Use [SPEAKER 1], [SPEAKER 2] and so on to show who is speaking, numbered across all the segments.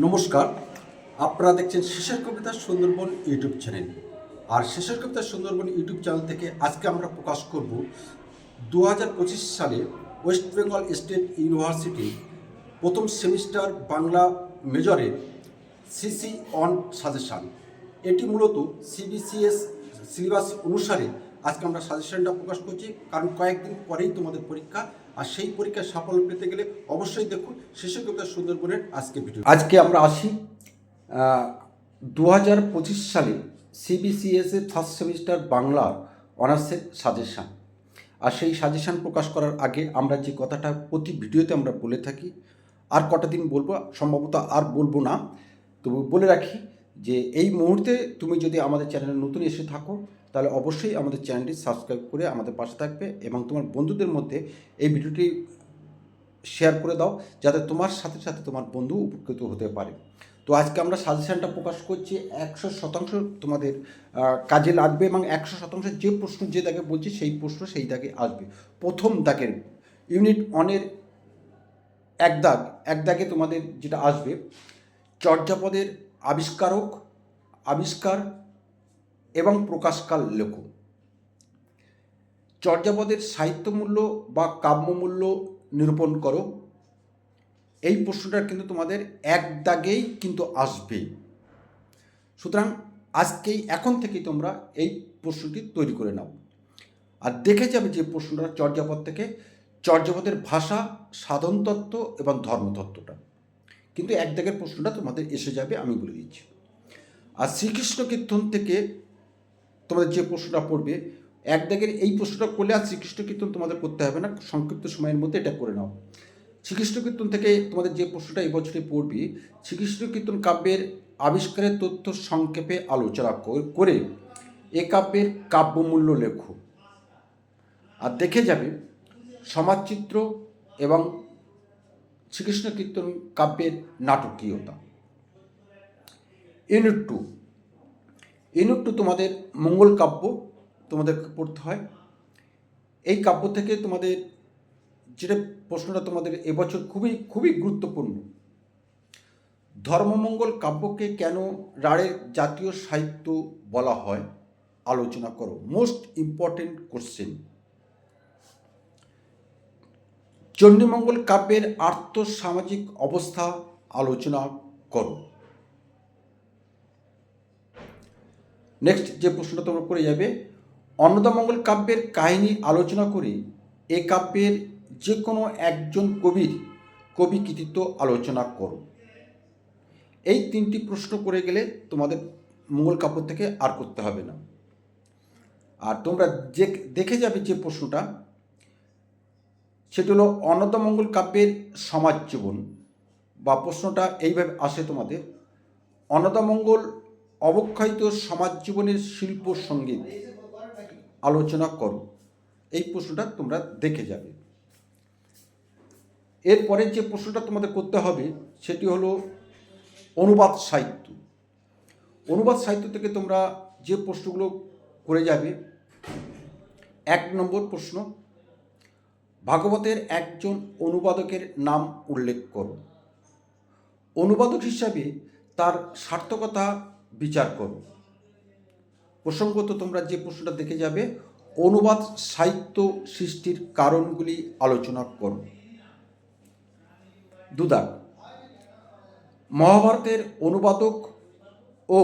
[SPEAKER 1] নমস্কার। আপনারা দেখছেন শেষের কবিতা সুন্দরবন ইউটিউব চ্যানেল। আর শেষের কবিতা সুন্দরবন ইউটিউব চ্যানেল থেকে আজকে আমরা প্রকাশ করব দু হাজার পঁচিশ সালে ওয়েস্ট বেঙ্গল স্টেট ইউনিভার্সিটি প্রথম সেমিস্টার বাংলা মেজরের সিসি অন সাজেশান। এটি মূলত সিবিসিএস সিলেবাস অনুসারে আজকে আমরা সাজেশনটা প্রকাশ করছি, কারণ কয়েকদিন পরেই তোমাদের পরীক্ষা, আর সেই পরীক্ষায় সাফল্য পেতে গেলে অবশ্যই দেখুন শেষে কবিতা সুন্দরবনের আজকে ভিডিও আজকে আমরা আসি দু হাজার পঁচিশ সালে সিবিসিএস এর ফার্স্ট সেমিস্টার বাংলার অনার্সের সাজেশান আর সেই সাজেশান প্রকাশ করার আগে আমরা যে কথাটা প্রতি ভিডিওতে আমরা বলে থাকি, আর কটা দিন বলব, সম্ভবত আর বলব না, তবু বলে রাখি যে এই মুহূর্তে তুমি যদি আমাদের চ্যানেলে নতুন এসে থাকো তাহলে অবশ্যই আমাদের চ্যানেলটি সাবস্ক্রাইব করে আমাদের পাশে থাকবে এবং তোমার বন্ধুদের মধ্যে এই ভিডিওটি শেয়ার করে দাও যাতে তোমার সাথে সাথে তোমার বন্ধু উপকৃত হতে পারে। তো আজকে আমরা সাজেশনটা প্রকাশ করছি, একশো শতাংশ তোমাদের কাজে লাগবে এবং একশো শতাংশ যে প্রশ্ন যে দাগে বলছি সেই প্রশ্ন সেই দাগে আসবে। প্রথম দাগের ইউনিট অনের এক দাগ, এক দাগে তোমাদের যেটা আসবে, চর্যাপদের আবিষ্কারক, আবিষ্কার এবং প্রকাশকাল লেখো। চর্যাপদের সাহিত্যমূল্য বা কাব্যমূল্য নিরূপণ করো। এই প্রশ্নটা কিন্তু তোমাদের এক দাগেই কিন্তু আসবে। সুতরাং আজকেই এখন থেকেই তোমরা এই প্রশ্নটি তৈরি করে নাও। আর দেখে যাবে যে প্রশ্নটা চর্যাপদ থেকে চর্যাপদের ভাষা, সাধনতত্ত্ব এবং ধর্মতত্ত্বটা। কিন্তু এক দাগের প্রশ্নটা তোমাদের এসে যাবে আমি বলে দিচ্ছি। আর শ্রীকৃষ্ণ কীর্তন থেকে তোমাদের যে প্রশ্নটা পড়বে, এক দাগের এই প্রশ্নটা করলে আর শ্রীকৃষ্ণ কীর্তন তোমাদের করতে হবে না, সংক্ষিপ্ত সময়ের মধ্যে এটা করে নাও। শ্রীকৃষ্ণ কীর্তন থেকে তোমাদের যে প্রশ্নটা এই বছরে পড়বে শ্রীকৃষ্ণ কীর্তন কাব্যের আবিষ্কারের তথ্য সংক্ষেপে আলোচনা কর- করে এ কাব্যের কাব্যমূল্য লেখো। আর দেখে যাবে, সমাজচিত্র এবং শ্রীকৃষ্ণ কীর্তন কাব্যের নাটকীয়তা। ইউনিট টু ইউনিট টু তোমাদের মঙ্গল কাব্য তোমাদের পড়তে হয়। এই কাব্য থেকে তোমাদের যেটা প্রশ্নটা তোমাদের এবছর খুবই খুবই গুরুত্বপূর্ণ। ধর্মমঙ্গল কাব্যকে কেন রাঢ়ের জাতীয় সাহিত্য বলা হয়? আলোচনা করো। মোস্ট ইম্পর্টেন্ট কোশ্চেন চণ্ডীমঙ্গল কাব্যের আর্থ সামাজিক অবস্থা আলোচনা করো। নেক্সট যে প্রশ্নটা তোমরা করে যাবে, অন্নদামঙ্গল কাব্যের কাহিনী আলোচনা করে এ কাব্যের যে কোনো একজন কবির কবি কৃতিত্ব আলোচনা করো। এই তিনটি প্রশ্ন করে গেলে তোমাদের মঙ্গল কাব্য থেকে আর করতে হবে না। আর তোমরা যে দেখে যাবে যে প্রশ্নটা, সেটি হলো অন্নদামঙ্গল কাব্যের সমাজ জীবন। বা প্রশ্নটা এইভাবে আসে তোমাদের, অন্নদামঙ্গল অবক্ষয়িত সমাজ জীবনের শিল্প সংগীত আলোচনা করো। এই প্রশ্নটা তোমরা দেখে যাবে। এরপরে যে প্রশ্নটা তোমাদের করতে হবে, সেটি হলো অনুবাদ সাহিত্য। অনুবাদ সাহিত্য থেকে তোমরা যে প্রশ্নগুলো করে যাবে, এক নম্বর প্রশ্ন, ভাগবতের একজন অনুবাদকের নাম উল্লেখ করো। অনুবাদক হিসাবে তার সার্থকতা বিচার করো। প্রসঙ্গত তোমরা যে প্রশ্নটা দেখে যাবে, অনুবাদ সাহিত্য সৃষ্টির কারণগুলি আলোচনা করো। দুদাক, মহাভারতের অনুবাদক ও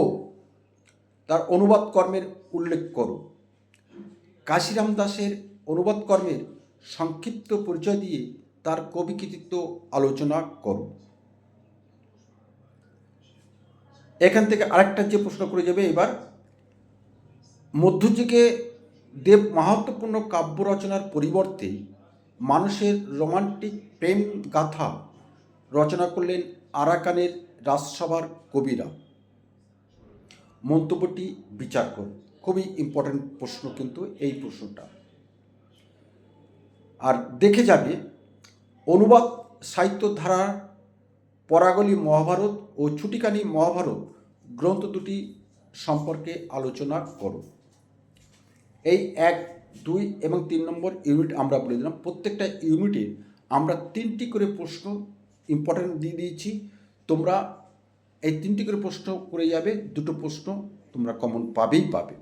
[SPEAKER 1] তার অনুবাদ কর্মের উল্লেখ করো। কাশিরাম দাসের অনুবাদ কর্মের সংক্ষিপ্ত পরিচয় দিয়ে তার কবি কৃতিত্ব আলোচনা করো। এখান থেকে আরেকটা যে প্রশ্ন করে যাবে এবার, মধ্যযুগে দেব মাহাত্মপূর্ণ কাব্য রচনার পরিবর্তে মানুষের রোমান্টিক প্রেম গাথা রচনা করলেন আরাকানের রাজসভার কবিরা। মন্তব্যটি বিচার করুন। খুবই ইম্পর্ট্যান্ট প্রশ্ন কিন্তু এই প্রশ্নটা। আর দেখে যাবে, অনুবাদ সাহিত্য ধারা পরাগলি মহাভারত ও ছুটিকানি মহাভারত গ্রন্থ দুটি সম্পর্কে আলোচনা করো। এই এক, দুই এবং তিন নম্বর ইউনিট আমরা বলে দিলাম। প্রত্যেকটা ইউনিটে আমরা তিনটি করে প্রশ্ন ইম্পর্টেন্ট দিয়ে দিয়েছি। তোমরা এই তিনটি করে প্রশ্ন করে যাবে, দুটো প্রশ্ন তোমরা কমন পাবেই পাবে।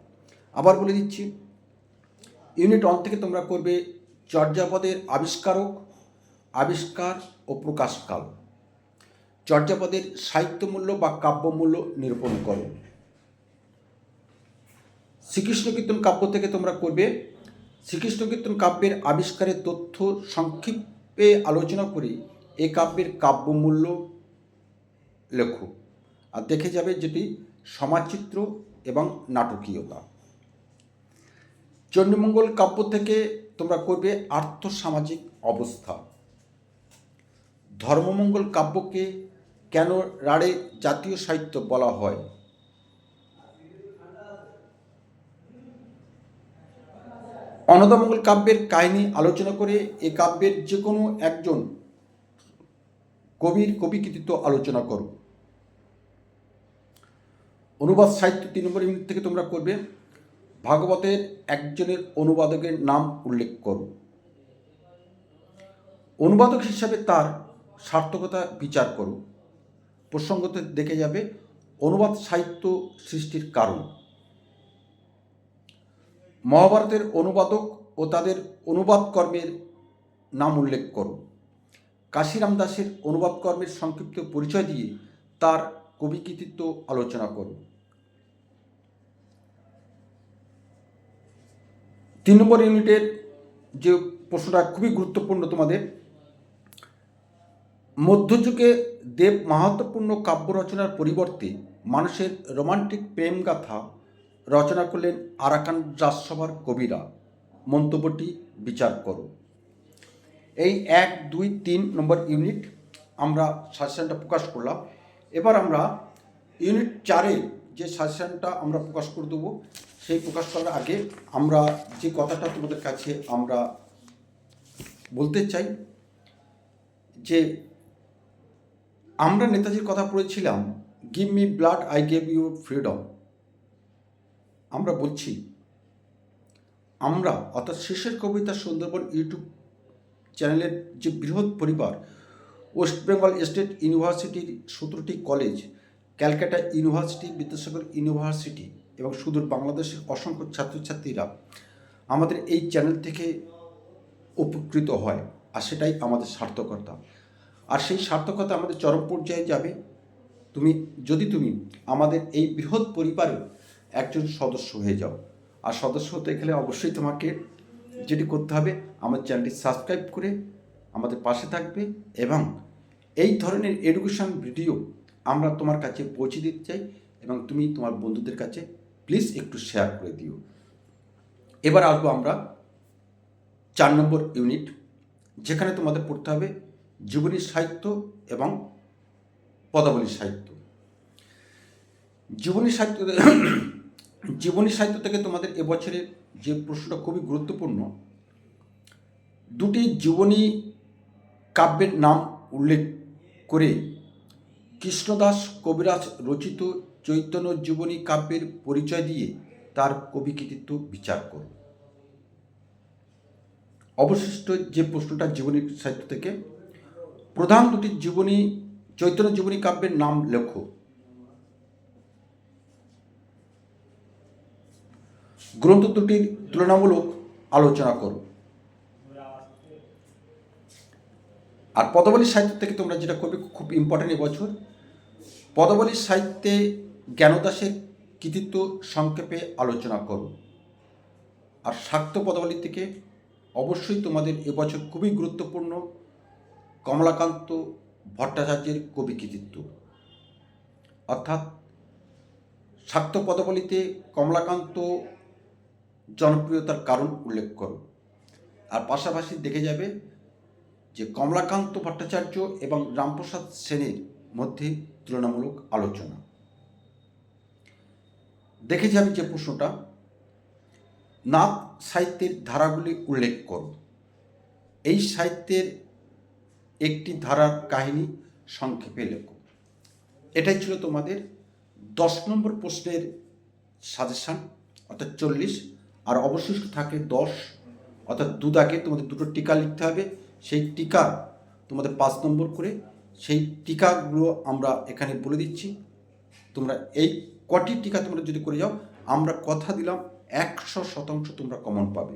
[SPEAKER 1] আবার বলে দিচ্ছি ইউনিট ওয়ান থেকে তোমরা করবে চর্যাপদের আবিষ্কারক, আবিষ্কার ও প্রকাশকাল। চর্যাপদের সাহিত্যমূল্য বা কাব্যমূল্য নিরূপণ করো। শ্রীকৃষ্ণ কীর্তন কাব্য থেকে তোমরা করবে। শ্রীকৃষ্ণ কীর্তন কাব্যের আবিষ্কারের তথ্য সংক্ষিপ্তে আলোচনা করে এই কাব্যের কাব্যমূল্য লেখো। আর দেখে যাবে যেটি সমাজচিত্র এবং নাটকীয়তা। চণ্ডীমঙ্গল কাব্য থেকে তোমরা করবে আর্থসামাজিক অবস্থা। ধর্মমঙ্গল কাব্যকে কেন রাড়ে জাতীয় সাহিত্য বলা হয়? অনদামঙ্গল কাব্যের কাহিনী আলোচনা করে এ কাব্যের যে কোনো একজন কবির কবি কৃতিত্ব আলোচনা করো। অনুবাদ সাহিত্য তিন নম্বর ইউনিট থেকে তোমরা করবে ভাগবতের একজনের অনুবাদকের নাম উল্লেখ করো। অনুবাদক হিসাবে তার সার্থকতা বিচার করো। প্রসঙ্গত দেখে যাবে, অনুবাদ সাহিত্য সৃষ্টির কারণ। মহাভারতের অনুবাদক ও তাদের অনুবাদকর্মের নাম উল্লেখ করো কাশিরাম দাসের অনুবাদকর্মের সংক্ষিপ্ত পরিচয় দিয়ে তার কবি কৃতিত্ব আলোচনা করো তিন নম্বর ইউনিটের যে প্রশ্নটা খুবই গুরুত্বপূর্ণ তোমাদের মধ্যযুগে দেব মাহাত্মপূর্ণ কাব্য রচনার পরিবর্তে মানুষের রোমান্টিক প্রেমগাথা রচনা করলেন আরাকান রাজসভার কবিরা। মন্তব্যটি বিচার করো। এই এক, দুই, তিন নম্বর ইউনিট আমরা সাজেশনটা প্রকাশ করলাম। এবার আমরা ইউনিট চারে যে সাজেশনটা আমরা প্রকাশ করে দেবো, সেই প্রকাশ করার আগে আমরা যে কথাটা তোমাদের কাছে আমরা বলতে চাই, যে আমরা নেতাজির কথা পড়েছিলাম give me blood I gave you freedom আমরা বলছি, আমরা, অর্থাৎ শেষের কবিতা সুন্দরবন ইউটিউব চ্যানেলের যে বৃহৎ পরিবার, ওয়েস্ট বেঙ্গল স্টেট ইউনিভার্সিটির সতেরোটি college, Calcutta university, Vidyasagar university এবং সুদূর বাংলাদেশের অসংখ্য ছাত্রছাত্রীরা আমাদের এই চ্যানেল থেকে উপকৃত হয়, আর সেটাই আমাদের সার্থকতা। আর সেই সার্থকতা আমাদের চরম পর্যায়ে যাবে। তুমি, যদি তুমি আমাদের এই বৃহৎ পরিবারের একজন সদস্য হয়ে যাও। আর সদস্য হতে গেলে অবশ্যই তোমাকে যেটি করতে হবে, আমার চ্যানেলটি সাবস্ক্রাইব করে আমাদের পাশে থাকবে এবং এই ধরনের এডুকেশন ভিডিও আমরা তোমার কাছে পৌঁছে দিতে চাই এবং তুমি তোমার বন্ধুদের কাছে প্লিজ একটু শেয়ার করে দিও। এবার আসব আমরা চার নম্বর ইউনিট যেখানে তোমাদের পড়তে হবে জীবনী সাহিত্য এবং পদাবলী সাহিত্য। জীবনী সাহিত্য জীবনী সাহিত্য থেকে তোমাদের এবছরের যে প্রশ্নটা খুবই গুরুত্বপূর্ণ, দুটি জীবনী কাব্যের নাম উল্লেখ করে কৃষ্ণদাস কবিরাজ রচিত চৈতন্য জীবনী কাব্যের পরিচয় দিয়ে তার কবি কৃতিত্ব বিচার করো অবশিষ্ট যে প্রশ্নটা জীবনী সাহিত্য থেকে প্রধান দুটি জীবনী, চৈতন্য জীবনী কাব্যের নাম লেখো। গ্রন্থ দুটির তুলনামূলক আলোচনা করো। আর পদাবলী সাহিত্য থেকে তোমরা যেটা করবে, খুব ইম্পর্টেন্ট এবছর পদাবলী সাহিত্যে জ্ঞানদাসের কৃতিত্ব সংক্ষেপে আলোচনা করো। আর শাক্ত পদাবলী থেকে অবশ্যই তোমাদের এবছর খুবই গুরুত্বপূর্ণ কমলাকান্ত ভট্টাচার্যের কবি কৃতিত্ব। অর্থাৎ শাক্ত পদাবলীতে কমলাকান্ত জনপ্রিয়তার কারণ উল্লেখ করো আর পাশাপাশি দেখে যাবে যে কমলাকান্ত ভট্টাচার্য এবং রামপ্রসাদ সেনের মধ্যে তুলনামূলক আলোচনা। দেখে যাবে যে প্রশ্নটা, নাথ সাহিত্যের ধারাগুলি উল্লেখ করো এই সাহিত্যের একটি ধারার কাহিনী সংক্ষেপে লেখো। এটাই ছিল তোমাদের দশ নম্বর প্রশ্নের সাজেশান অর্থাৎ চল্লিশ। আর অবশিষ্ট থাকে দশ। অর্থাৎ দু দাগে তোমাদের দুটো টিকা লিখতে হবে। সেই টিকা তোমাদের পাঁচ নম্বর করে সেই টিকাগুলো আমরা এখানে বলে দিচ্ছি। তোমরা এই কটি টিকা তোমরা যদি করে যাও, আমরা কথা দিলাম একশো শতাংশ তোমরা কমন পাবে।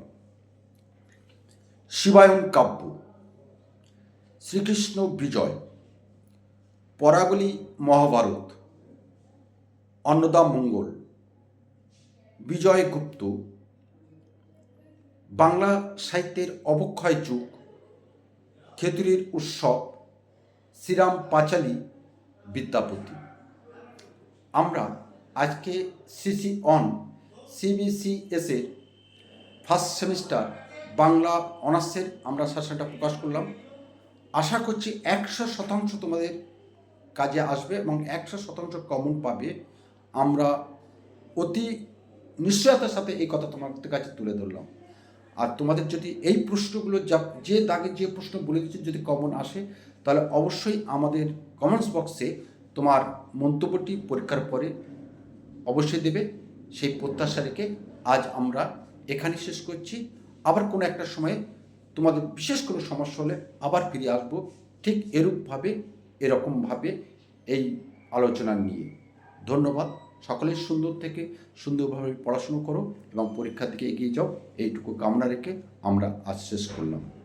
[SPEAKER 1] শিবায়ন কাব্য। শ্রীকৃষ্ণ বিজয়। পরাগলি মহাভারত। অন্নদা মঙ্গল। বিজয় গুপ্ত। বাংলা সাহিত্যের অবক্ষয় যুগ। খেতুরির উৎসব। শ্রীরাম পাঁচালী বিদ্যাপতি। আমরা আজকে সিসি অন সিবিসিএসের ফার্স্ট সেমিস্টার বাংলা অনার্সের আমরা শাসনটা প্রকাশ করলাম। আশা করছি একশো শতাংশ তোমাদের কাজে আসবে এবং একশো শতাংশ কমন পাবে। আমরা অতি নিশ্চয়তার সাথে এই কথা তোমাদের কাছে তুলে ধরলাম। আর তোমাদের যদি এই প্রশ্নগুলো যা, যে দাগে যে প্রশ্ন বলে দিচ্ছে যদি কমন আসে, তাহলে অবশ্যই আমাদের কমেন্টস বক্সে তোমার মন্তব্যটি পরীক্ষার পরে অবশ্যই দেবে। সেই প্রত্যাশা রেখে আজ আমরা এখানে শেষ করছি। আবার কোনো একটা সময়ে তোমাদের বিশেষ কোনো সমস্যা হলে আবার ফিরে আসব। ঠিক এরূপভাবে, এরকমভাবে এই আলোচনা নিয়ে। ধন্যবাদ। সকলের সুন্দর থেকে সুন্দরভাবে পড়াশুনো করো এবং পরীক্ষার দিকে এগিয়ে যাও। এইটুকু কামনা রেখে আমরা আজ শেষ করলাম।